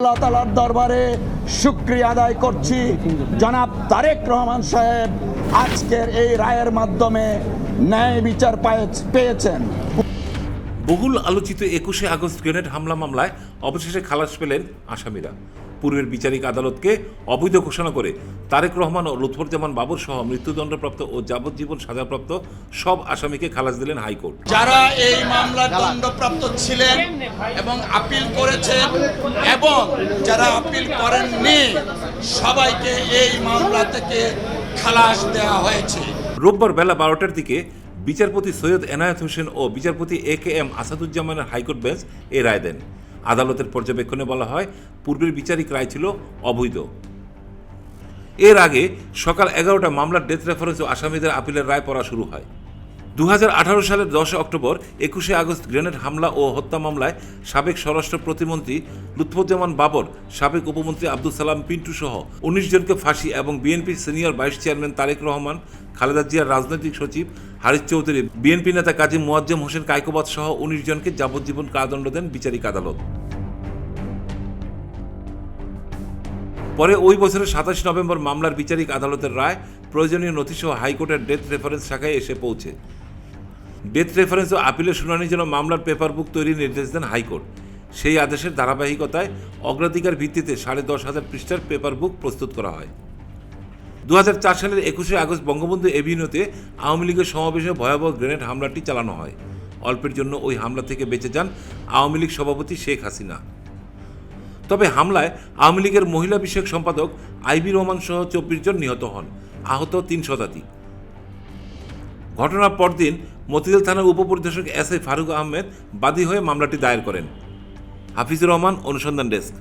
আল্লাহ তালার দরবারে শুক্রিয়া আদায় করছি। জনাব তারেক রহমান সাহেব আজকের এই রায়ের মাধ্যমে ন্যায় বিচার পেয়েছেন। বহুল আলোচিত একুশে আগস্ট গ্রেনেড হামলা মামলায় অবশেষে খালাস পেলেন আসামিরা। পূর্বের বিচারিক আদালতকে অবৈধ ঘোষণা করে তারেক রহমান ও লুৎফরজামান বাবর সহ মৃত্যুদণ্ডপ্রাপ্ত ও যাবজ্জীবন সাজাপ্রাপ্ত সব আসামিকে খালাস দিলেন হাইকোর্ট। যারা এই মামলার দণ্ডপ্রাপ্ত ছিলেন এবং আপিল করেছেন এবং যারা আপিল করেননি সবাইকে এই মামলা থেকে খালাস দেওয়া হয়েছে। রোববার বেলা বারোটার দিকে বিচারপতি সৈয়দ এনায়েত হোসেন ও বিচারপতি এ কে এম আসাদুজ্জামানের হাইকোর্ট বেঞ্চ এ রায় দেন। আদালতের পর্যবেক্ষণে বলা হয়, পূর্বের বিচারিক রায় ছিল অবৈধ। এর আগে সকাল এগারোটা মামলার ডেথ রেফারেন্স ও আসামিদের আপিলের রায় পড়া শুরু হয়। দু সালের দশে অক্টোবর একুশে আগস্ট গ্রেনেড হামলা ও হত্যা মামলায় সাবেক স্বরাষ্ট্র প্রতিমন্ত্রী লুৎফুজ্জামান বাবর, সাবেক উপমন্ত্রী আব্দুল সালাম পিন্টু সহ উনিশ জনকে ফাঁসি এবং বিএনপির senior vice chairman Tarique Rahman, Khaleda জিয়ার রাজনৈতিক সচিব হারিস চৌধুরী, বিএনপি নেতা কাজী মোয়াজ্জেম হোসেন কায়কোবাদ সহ উনিশ জনকে যাবজ্জীবন কারাদণ্ড দেন বিচারিক আদালত। পরে ওই বছরের সাতাশ নভেম্বর মামলার বিচারিক আদালতের রায় প্রয়োজনীয় নথিসহ হাইকোর্টের ডেথ রেফারেন্স শাখায় এসে পৌঁছে। ডেথ রেফারেন্স ও আপিলের শুনানির জন্য মামলার পেপার বুক তৈরির নির্দেশ দেন হাইকোর্ট। সেই আদেশের ধারাবাহিকতায় অগ্রাধিকার ভিত্তিতে সাড়ে দশ হাজার পৃষ্ঠার পেপার বুক প্রস্তুত করা হয়। দু হাজার চার সালের একুশে আগস্ট বঙ্গবন্ধু এভিনিউতে আওয়ামী লীগের সমাবেশে ভয়াবহ গ্রেনেড হামলাটি চালানো হয়। অল্পের জন্য ওই হামলা থেকে বেঁচে যান আওয়ামী লীগ সভাপতি শেখ হাসিনা। তবে হামলায় আওয়ামী লীগের মহিলা বিষয়ক সম্পাদক আইবি রহমান সহ চব্বিশ জন নিহত হন, আহত তিন শতাধিক। ঘটনার পরদিন মতিঝিল থানার উপপরিদর্শক এস আই ফারুক আহমেদ বাদী হয়ে মামলাটি দায়ের করেন। হাফিজুর রহমান, অনুসন্ধান ডেস্ক।